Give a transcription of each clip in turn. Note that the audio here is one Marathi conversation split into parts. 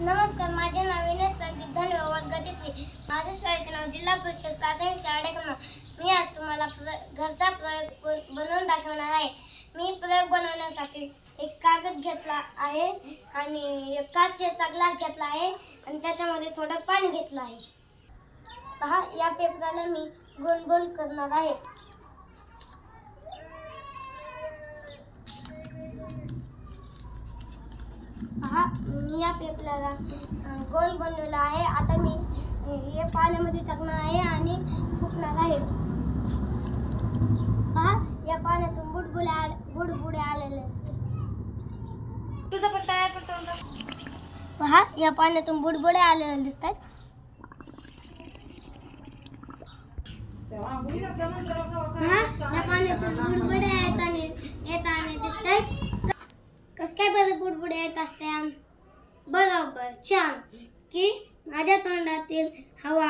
नमस्कार माझे नाव विनेश संदीप धन्यवाद गतीश्री माझ्या शाळेचे नाव जिल्हा परिषद प्राथमिक शाळा मी आज तुम्हाला प्र घरचा प्रयोग बन- बनवून दाखवणार आहे. मी प्रयोग बनवण्यासाठी एक कागद घेतला आहे आणि एक काचेचा ग्लास घेतला आहे आणि त्याच्यामध्ये थोडं पाणी घेतलं आहे. पहा या पेपराला मी गोल गोल करणार आहे. पहा मी या पेपराला गोल बनवला आहे. आता मी हे पाण्यामध्ये टाकणार आहे आणि फुकणार आहे पहा या पाण्यातून बुडबुड्या आल- बुडबुड्या आलेल्या असतात तुझं पण तयार करतो पहा या पाण्यातून बुडबुड्या आलेल्या दिसतात. पहा या पाण्यातून बुडबुड्या येताना येताना दिसतात कस काय बरं बुडबुडे येत असत्या? बरोबर छान. की माझ्या तोंडातील हवा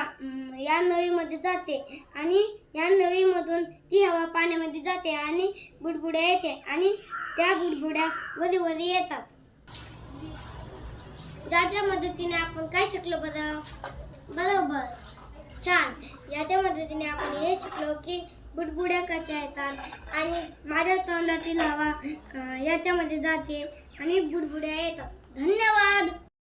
या नळीमध्ये जाते आणि या नळीमधून ती हवा पाण्यामध्ये जाते आणि बुडबुड्या येते आणि त्या बुडबुड्या वरी वरी येतात. ज्याच्या मदतीने आपण काय शिकलो बरं? बरोबर छान. याच्या मदतीने आपण हे शिकलो की बुडबुड्या कशा येतात आणि माझ्या तोंडातील हवा याच्यामध्ये जाते आणि बुडबुड्या येतात. धन्यवाद.